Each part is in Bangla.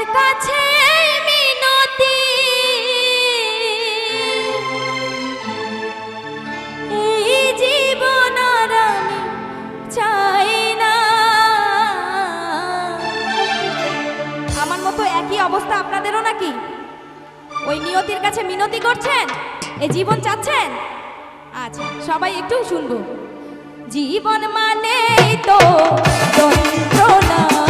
তোমার কাছে মিনতি। জীবন না। আমার মতো একই অবস্থা আপনাদেরও নাকি? ওই নিয়তির কাছে মিনতি করছেন? এ জীবন চাচ্ছেন? আচ্ছা সবাই একটু শুনব। জীবন মানে তো যন্ত্রণা।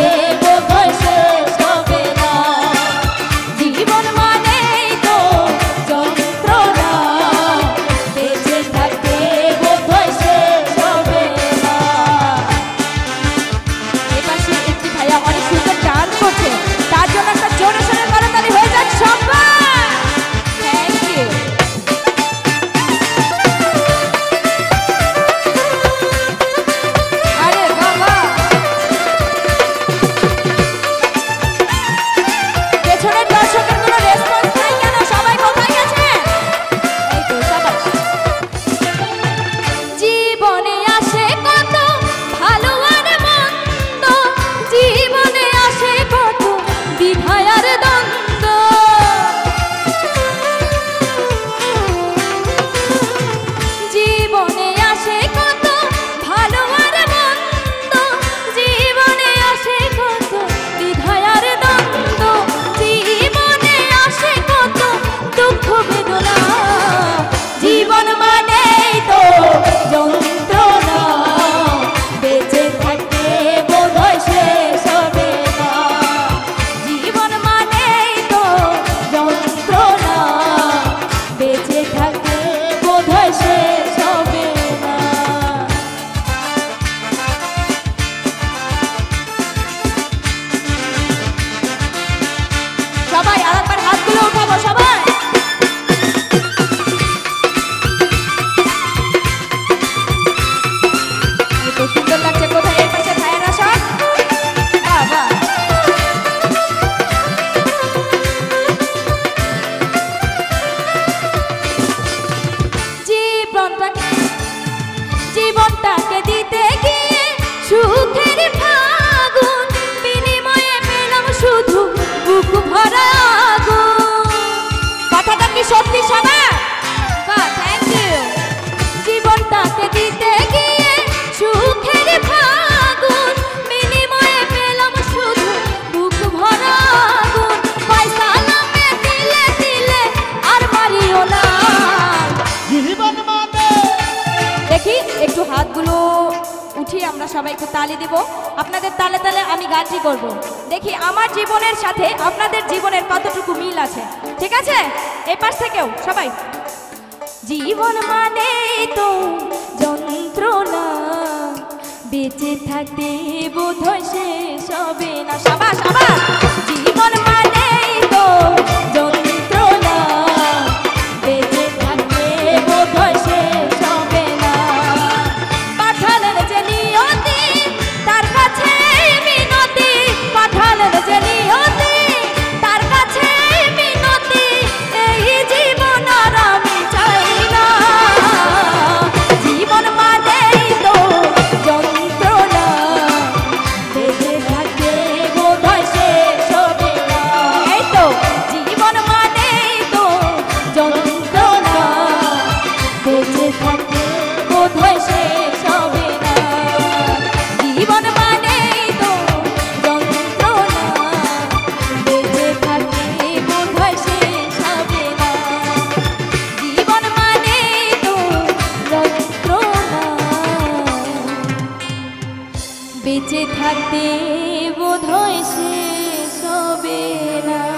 yeah. সবাই একটু তালি দিব। আপনাদের তালে তালে আমি গানটি করব। দেখি, আমার জীবনের সাথে আপনাদের জীবনের কতটুকু মিল আছে? ঠিক আছে? এই পাশ থেকেও, সবাই। জীবন মানে তো যন্ত্রণা, বেঁচে থাকতে বোধ শেষ হবে না। সবাস! বেঁচে থাকতে বোধ হয় সে সবে না।